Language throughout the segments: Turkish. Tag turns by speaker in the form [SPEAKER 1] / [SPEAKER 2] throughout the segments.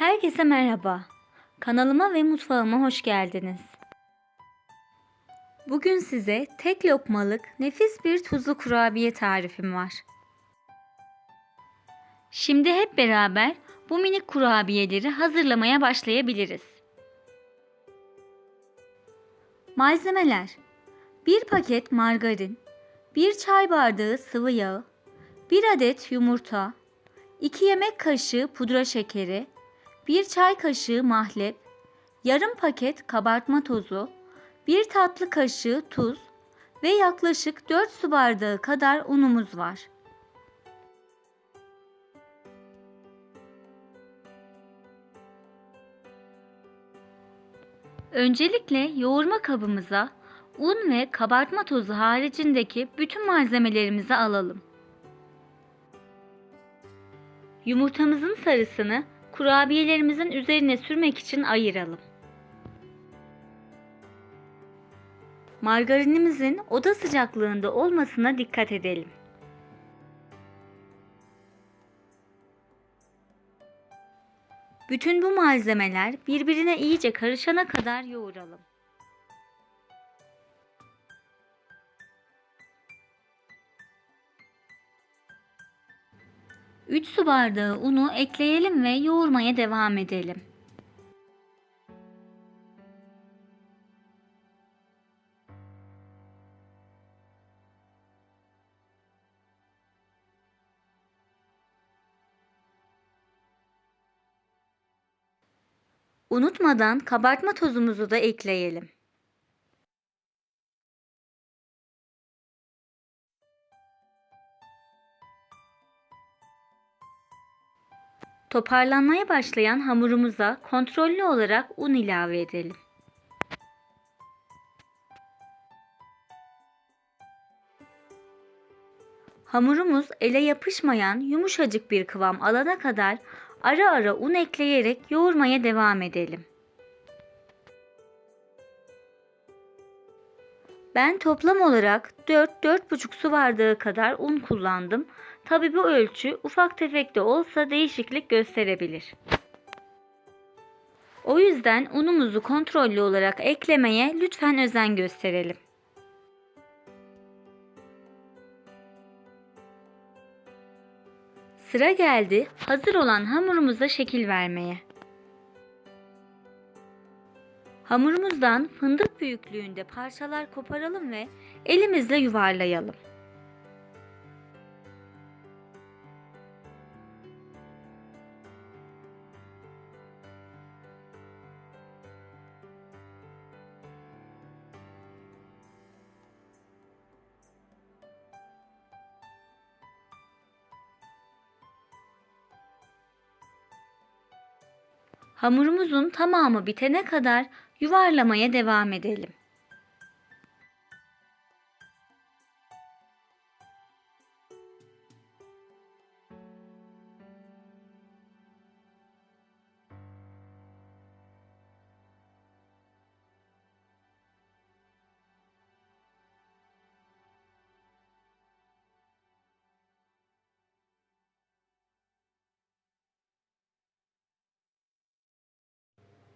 [SPEAKER 1] Herkese merhaba. Kanalıma ve mutfağıma hoş geldiniz. Bugün size tek lokmalık nefis bir tuzlu kurabiye tarifim var. Şimdi hep beraber bu minik kurabiyeleri hazırlamaya başlayabiliriz. Malzemeler 1 paket margarin, 1 çay bardağı sıvı yağ, 1 adet yumurta, 2 yemek kaşığı pudra şekeri, 1 çay kaşığı mahlep, yarım paket kabartma tozu, 1 tatlı kaşığı tuz ve yaklaşık 4 su bardağı kadar unumuz var. Öncelikle yoğurma kabımıza un ve kabartma tozu haricindeki bütün malzemelerimizi alalım. Yumurtamızın sarısını kurabiyelerimizin üzerine sürmek için ayıralım. Margarinimizin oda sıcaklığında olmasına dikkat edelim. Bütün bu malzemeler birbirine iyice karışana kadar yoğuralım. 3 su bardağı unu ekleyelim ve yoğurmaya devam edelim. Unutmadan kabartma tozumuzu da ekleyelim. Toparlanmaya başlayan hamurumuza kontrollü olarak un ilave edelim. Hamurumuz ele yapışmayan yumuşacık bir kıvam alana kadar ara ara un ekleyerek yoğurmaya devam edelim. Ben toplam olarak 4-4,5 su bardağı kadar un kullandım. Tabi bu ölçü ufak tefek de olsa değişiklik gösterebilir. O yüzden unumuzu kontrollü olarak eklemeye lütfen özen gösterelim. Sıra geldi hazır olan hamurumuza şekil vermeye. Hamurumuzdan fındık büyüklüğünde parçalar koparalım ve elimizle yuvarlayalım. Hamurumuzun tamamı bitene kadar yuvarlamaya devam edelim.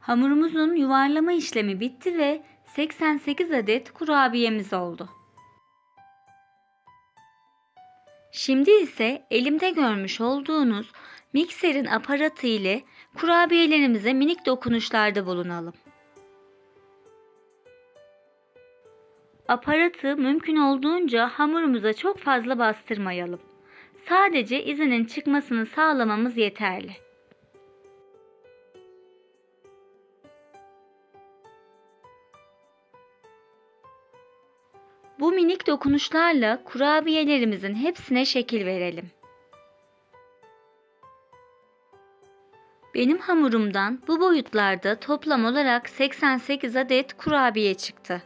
[SPEAKER 1] Hamurumuzun yuvarlama işlemi bitti ve 88 adet kurabiyemiz oldu. Şimdi ise elimde görmüş olduğunuz mikserin aparatı ile kurabiyelerimize minik dokunuşlarda bulunalım. Aparatı mümkün olduğunca hamurumuza çok fazla bastırmayalım. Sadece izinin çıkmasını sağlamamız yeterli. Bu minik dokunuşlarla kurabiyelerimizin hepsine şekil verelim. Benim hamurumdan bu boyutlarda toplam olarak 88 adet kurabiye çıktı.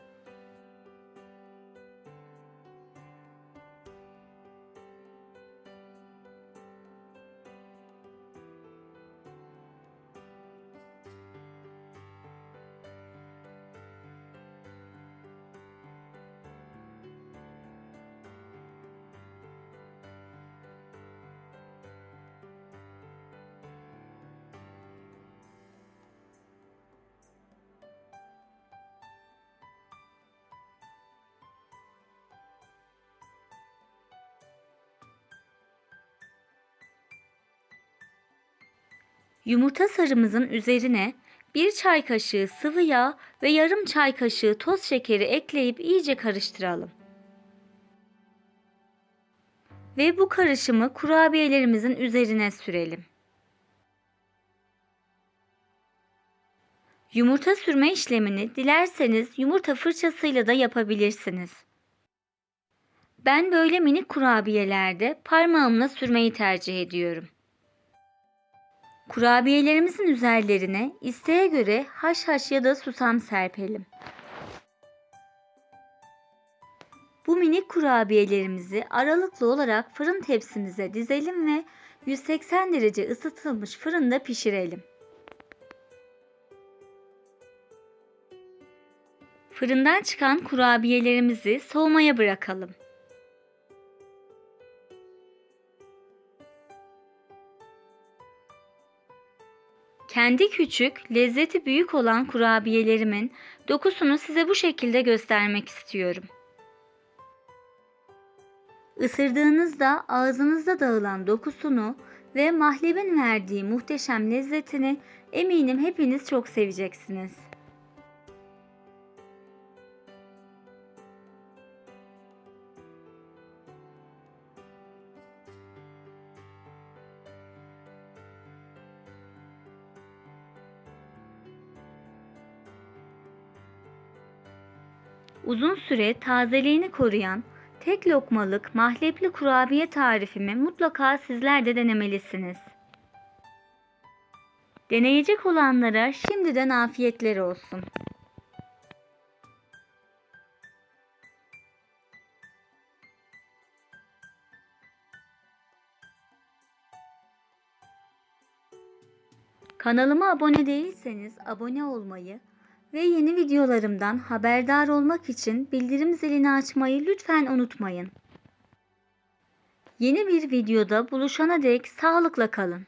[SPEAKER 1] Yumurta sarımızın üzerine bir çay kaşığı sıvı yağ ve yarım çay kaşığı toz şekeri ekleyip iyice karıştıralım. Ve bu karışımı kurabiyelerimizin üzerine sürelim. Yumurta sürme işlemini dilerseniz yumurta fırçasıyla da yapabilirsiniz. Ben böyle minik kurabiyelerde parmağımla sürmeyi tercih ediyorum. Kurabiyelerimizin üzerlerine isteğe göre haşhaş ya da susam serpelim. Bu minik kurabiyelerimizi aralıklı olarak fırın tepsimize dizelim ve 180 derece ısıtılmış fırında pişirelim. Fırından çıkan kurabiyelerimizi soğumaya bırakalım. Kendi küçük, lezzeti büyük olan kurabiyelerimin dokusunu size bu şekilde göstermek istiyorum. Isırdığınızda ağzınızda dağılan dokusunu ve mahlebin verdiği muhteşem lezzetini eminim hepiniz çok seveceksiniz. Uzun süre tazeliğini koruyan tek lokmalık mahlepli kurabiye tarifimi mutlaka sizler de denemelisiniz. Deneyecek olanlara şimdiden afiyetler olsun. Kanalıma abone değilseniz abone olmayı ve yeni videolarımdan haberdar olmak için bildirim zilini açmayı lütfen unutmayın. Yeni bir videoda buluşana dek sağlıkla kalın.